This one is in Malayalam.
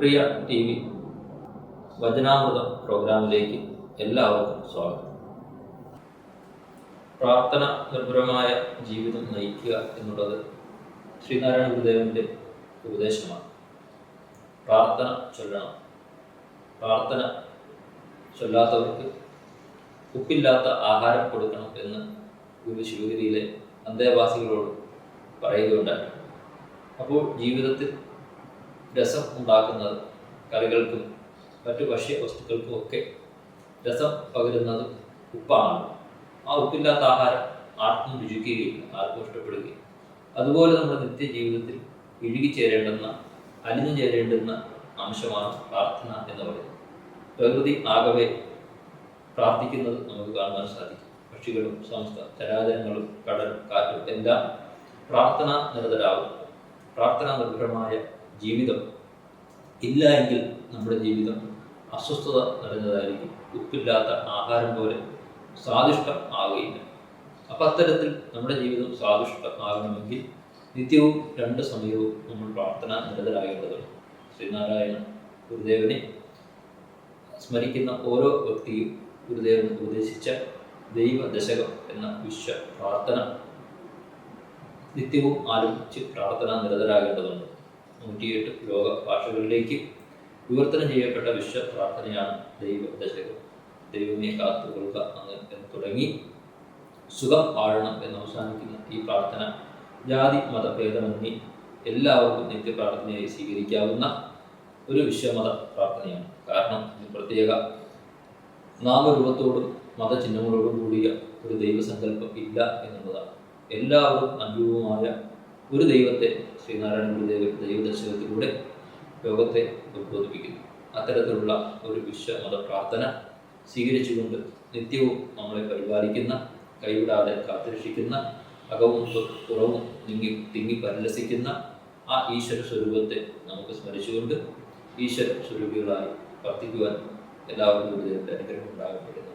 Gurupriya T V. വചനാമൃതം പ്രോഗ്രാമിലേക്ക് എല്ലാവർക്കും സ്വാഗതം. പ്രാർത്ഥന നിർഭരമായ ജീവിതം നയിക്കുക എന്നുള്ളത് ശ്രീനാരായണ ഗുരുദേവന്റെ ഉപദേശമാണ്. പ്രാർത്ഥന ചൊല്ലണം. പ്രാർത്ഥന ചൊല്ലാത്തവർക്ക് ഉപ്പില്ലാത്ത ആഹാരം കൊടുക്കണം എന്ന് ഗുരു ശിവഗിരിയിലെ അന്തേവാസികളോട് പറയുകയുണ്ടായി. അപ്പോൾ ജീവിതത്തിൽ രസം ഉണ്ടാക്കുന്നത് കറികൾക്കും മറ്റു ഭക്ഷ്യ വസ്തുക്കൾക്കും ഒക്കെ രസം പകരുന്നത് ഉപ്പാണ്. ആ ഉപ്പില്ലാത്ത ആഹാരം ആർക്കും രുചിക്കുകയില്ല ആർക്കും ഇഷ്ടപ്പെടുകയില്ല. അതുപോലെ നമ്മുടെ നിത്യജീവിതത്തിൽ ഇഴുകിച്ചേരേണ്ടുന്ന അലിഞ്ഞു ചേരേണ്ടുന്ന അംശമാണ് പ്രാർത്ഥന എന്ന് പറയുന്നത്. പ്രകൃതി ആകവെ പ്രാർത്ഥിക്കുന്നത് നമുക്ക് കാണുവാൻ സാധിക്കും. പക്ഷികളും സംസ്ഥ ചരാചരങ്ങളും കടലും കാറ്റും എല്ലാം പ്രാർത്ഥന നിരതരാകും. പ്രാർത്ഥന നിർഭരമായ ജീവിതം ഇല്ല എങ്കിൽ നമ്മുടെ ജീവിതം അസ്വസ്ഥത നിറഞ്ഞതായിരിക്കും. ഉപ്പില്ലാത്ത ആഹാരം പോലെ സ്വാദിഷ്ടം ആവുകയില്ല. അപ്പം അത്തരത്തിൽ നമ്മുടെ ജീവിതം സ്വാദിഷ്ടം ആകണമെങ്കിൽ നിത്യവും രണ്ട് സമയവും നമ്മൾ പ്രാർത്ഥന നിരതരാകേണ്ടതാണ് ശ്രീനാരായണ ഗുരുദേവനെ സ്മരിക്കുന്ന ഓരോ വ്യക്തിയും ഗുരുദേവൻ ഉപദേശിച്ച ദൈവദശകം എന്ന വിശ്വ പ്രാർത്ഥന നിത്യവും ആലോചിച്ച് പ്രാർത്ഥന നിരതരാകേണ്ടതുണ്ട്. നൂറ്റിയെട്ട് ലോക ഭാഷകളിലേക്ക് വിവർത്തനം ചെയ്യപ്പെട്ട വിശ്വ പ്രാർത്ഥനയാണ് ദൈവ ദശകം ദൈവമേ കാത്തുകൊള്ളുക അങ്ങ് എന്ന് തുടങ്ങി സുഖം വാഴണം എന്ന് അവസാനിക്കുന്ന ഈ പ്രാർത്ഥന ജാതി മതഭേദമന്യേ എല്ലാവർക്കും നിത്യപ്രാർത്ഥനയായി സ്വീകരിക്കാവുന്ന ഒരു വിശ്വമത പ്രാർത്ഥനയാണ്. കാരണം പ്രത്യേക നാമരൂപത്തോടും മതചിഹ്നങ്ങളോടും കൂടിയ ഒരു ദൈവസങ്കല്പം ഇല്ല എന്നുള്ളതാണ്. എല്ലാവരും അനുരൂപമായ ഒരു ദൈവത്തെ ശ്രീനാരായണ ഗുരുദേവൻ ദൈവദർശനത്തിലൂടെ ലോകത്തെ ഉദ്ബോധിപ്പിക്കുന്നു അത്തരത്തിലുള്ള ഒരു വിശ്വമത പ്രാർത്ഥന സ്വീകരിച്ചുകൊണ്ട് നിത്യവും നമ്മളെ പരിപാലിക്കുന്ന കൈവിടാതെ കാത്തുരക്ഷിക്കുന്ന അകവും പുറവും നീങ്ങി തിങ്ങി പരിലസിക്കുന്ന ആ ഈശ്വര സ്വരൂപത്തെ നമുക്ക് സ്മരിച്ചുകൊണ്ട് ഈശ്വര സ്വരൂപികളായി വർത്തിക്കുവാൻ എല്ലാവർക്കും ഒരു അനുഗ്രഹം ഉണ്ടാകപ്പെടുന്നു.